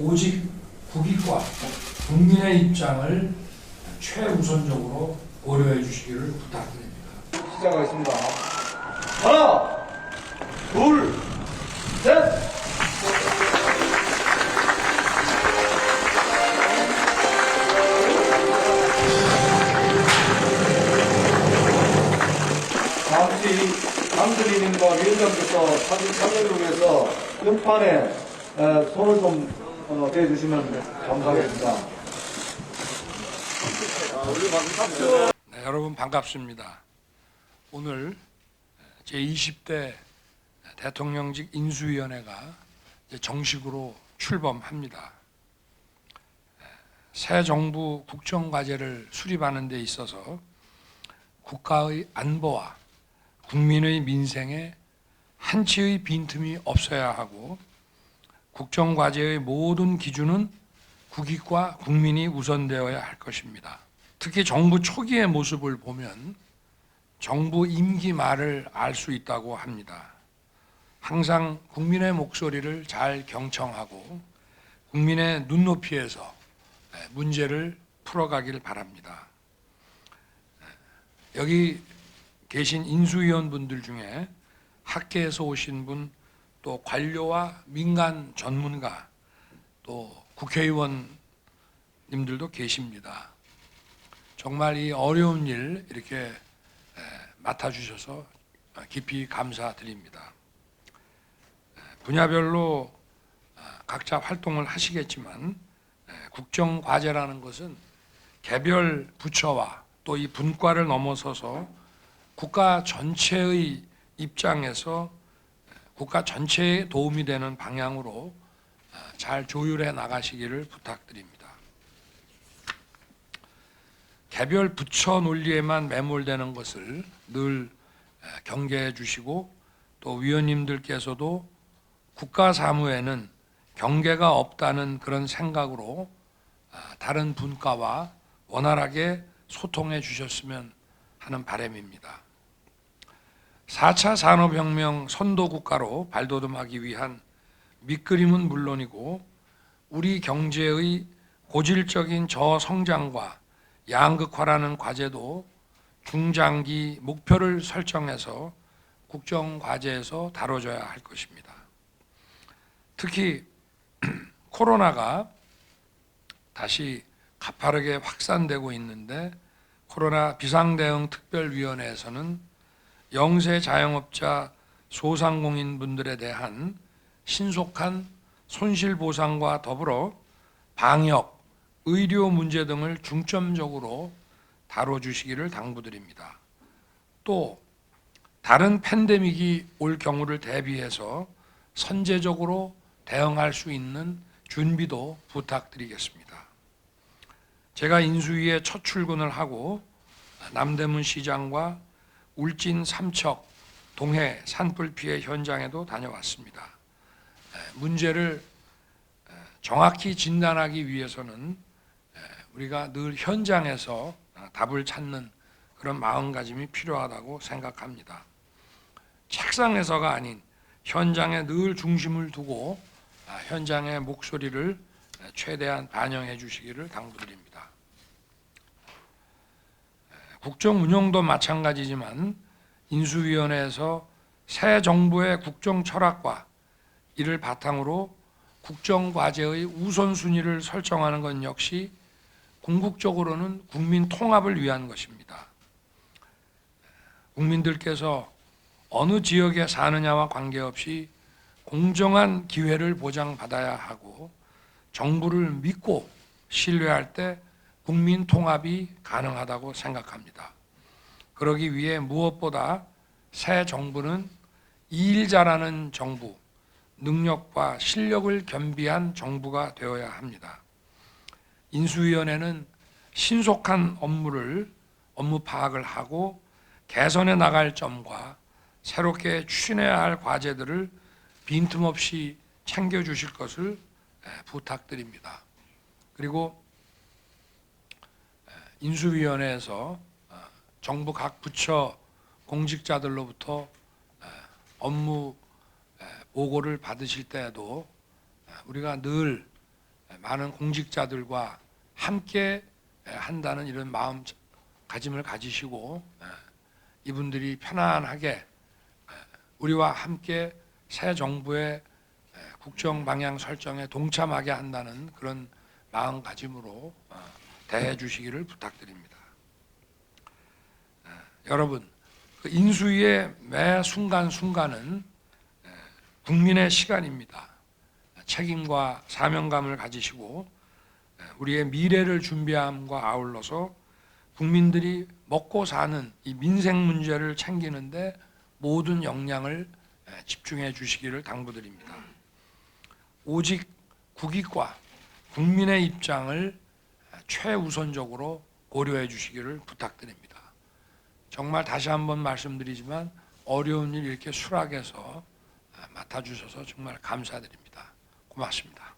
오직 국익과 국민의 입장을 최우선적으로 고려해 주시기를 부탁드립니다. 시작하겠습니다. 하나, 둘, 셋. 다음시 강수리님과 위원장께서 사진 촬영을 위해서 등판에 에, 손을 좀 어, 대주시면 감사하겠습니다. 네, 여러분 반갑습니다. 오늘 제20대 대통령직 인수위원회가 정식으로 출범합니다. 새 정부 국정과제를 수립하는 데 있어서 국가의 안보와 국민의 민생에 한치의 빈틈이 없어야 하고 국정과제의 모든 기준은 국익과 국민이 우선되어야 할 것입니다. 특히 정부 초기의 모습을 보면 정부 임기 말을 알 수 있다고 합니다. 항상 국민의 목소리를 잘 경청하고 국민의 눈높이에서 문제를 풀어가길 바랍니다. 여기 계신 인수위원분들 중에 학계에서 오신 분, 또 관료와 민간 전문가, 또 국회의원님들도 계십니다. 정말 이 어려운 일 이렇게 에, 맡아주셔서 깊이 감사드립니다. 에, 분야별로 아, 각자 활동을 하시겠지만 에, 국정 과제라는 것은 개별 부처와 또 이 분과를 넘어서서 국가 전체의 입장에서 국가 전체에 도움이 되는 방향으로 아, 잘 조율해 나가시기를 부탁드립니다. 개별 부처 논리에만 매몰되는 것을 늘 경계해 주시고 또 위원님들께서도 국가 사무에는 경계가 없다는 그런 생각으로 아, 다른 분과와 원활하게 소통해 주셨으면 하는 바람입니다. 4차 산업혁명 선도국가로 발돋움하기 위한 밑그림은 물론이고 우리 경제의 고질적인 저성장과 양극화라는 과제도 중장기 목표를 설정해서 국정 과제에서 다뤄져야 할 것입니다. 특히 코로나가 다시 가파르게 확산되고 있는데 코로나 비상대응 특별위원회에서는 영세 자영업자 소상공인 분들에 대한 신속한 손실 보상과 더불어 방역, 의료 문제 등을 중점적으로 다뤄주시기를 당부드립니다. 또 다른 팬데믹이 올 경우를 대비해서 선제적으로 대응할 수 있는 준비도 부탁드리겠습니다. 제가 인수위에 첫 출근을 하고 남대문 시장과 울진 삼척 동해 산불 피해 현장에도 다녀왔습니다. 문제를 정확히 진단하기 위해서는 우리가 늘 현장에서 답을 찾는 그런 마음가짐이 필요하다고 생각합니다. 책상에서가 아닌 현장에 늘 중심을 두고 현장의 목소리를 최대한 반영해 주시기를 당부드립니다. 국정 운영도 마찬가지지만 인수위원회에서 새 정부의 국정 철학과 이를 바탕으로 국정 과제의 우선순위를 설정하는 것 역시 궁극적으로는 국민 통합을 위한 것입니다. 국민들께서 어느 지역에 사느냐와 관계없이 공정한 기회를 보장받아야 하고 정부를 믿고 신뢰할 때 국민 통합이 가능하다고 생각합니다. 그러기 위해 무엇보다 새 정부는 일 잘하는 정부, 능력과 실력을 겸비한 정부가 되어야 합니다. 인수위원회는 신속한 업무를 업무 파악을 하고 개선해 나갈 점과 새롭게 추진해야 할 과제들을 빈틈없이 챙겨 주실 것을 부탁드립니다. 그리고 인수위원회에서 어, 정부 각 부처 공직자들로부터 업무 보고를 받으실 때에도 우리가 늘 많은 공직자들과 함께 한다는 이런 마음 가짐을 가지시고 이분들이 편안하게 우리와 함께 새 정부의 국정 방향 설정에 동참하게 한다는 그런 마음가짐으로 어, 대해 주시기를 부탁드립니다. 여러분, 그 인수위의 매 순간순간은 국민의 시간입니다. 책임과 사명감을 가지시고 우리의 미래를 준비함과 아울러서 국민들이 먹고 사는 이 민생 문제를 챙기는데 모든 역량을 집중해 주시기를 당부드립니다. 오직 국익과 국민의 입장을 최우선적으로 고려해 주시기를 부탁드립니다. 정말 다시 한번 말씀드리지만 어려운 일 이렇게 수락해서 맡아주셔서 정말 감사드립니다. 고맙습니다.